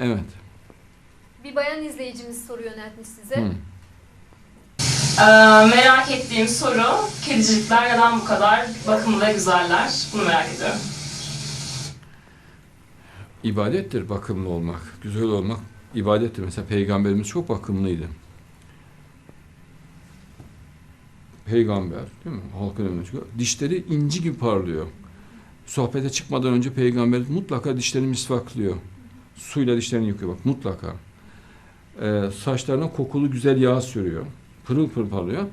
Evet. Bir bayan izleyicimiz soru yöneltmiş size. Hı. Ee, merak ettiğim soru, kedicikler neden bu kadar bakımlı ve güzeller? Bunu merak ediyorum. İbadettir bakımlı olmak, güzel olmak ibadettir. Mesela Peygamberimiz çok bakımlıydı. Peygamber, değil mi? Halkın önüne çıkıyor. Dişleri inci gibi parlıyor. Sohbete çıkmadan önce Peygamber mutlaka dişlerini misvaklıyor. Suyla dişlerini yıkıyor bak mutlaka. Ee, saçlarına kokulu güzel yağ sürüyor. Pırıl pırıl parlıyor.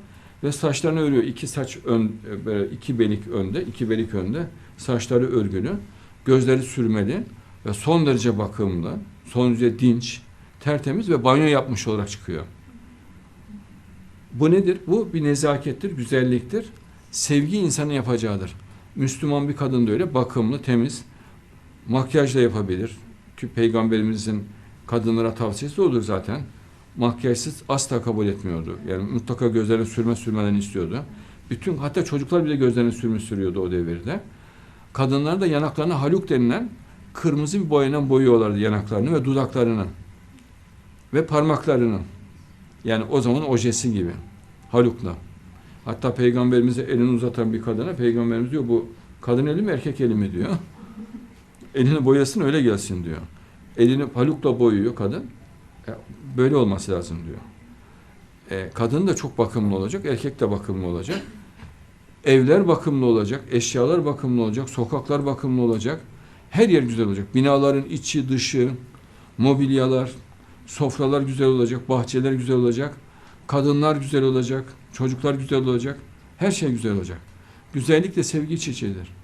Ve saçlarını örüyor. İki saç ön, e, iki belik önde, iki belik önde. Saçları örgülü. Gözleri sürmeli ve son derece bakımlı, son derece dinç, tertemiz ve banyo yapmış olarak çıkıyor. Bu nedir? Bu bir nezakettir, güzelliktir. Sevgi insanın yapacağıdır. Müslüman bir kadın da öyle bakımlı, temiz, makyaj da yapabilir. Ki peygamberimizin kadınlara tavsiyesi odur zaten. Makyajsız asla kabul etmiyordu. Yani mutlaka gözlerine sürme sürmeden istiyordu. Bütün hatta çocuklar bile gözlerine sürme sürüyordu o devirde. Kadınlar da yanaklarına haluk denilen kırmızı bir boyanan boyuyorlardı yanaklarını ve dudaklarını ve parmaklarını. Yani o zaman ojesi gibi. Halukla. Hatta peygamberimize elini uzatan bir kadına peygamberimiz diyor bu kadın eli mi erkek eli mi diyor. Elini boyasın öyle gelsin diyor. Elini halukla boyuyor kadın. E, Böyle olması lazım diyor. E, kadın da çok bakımlı olacak, erkek de bakımlı olacak. Evler bakımlı olacak, eşyalar bakımlı olacak, sokaklar bakımlı olacak. Her yer güzel olacak. Binaların içi, dışı, mobilyalar, sofralar güzel olacak, bahçeler güzel olacak, kadınlar güzel olacak, çocuklar güzel olacak, her şey güzel olacak. Güzellik de sevgi çiçeğidir.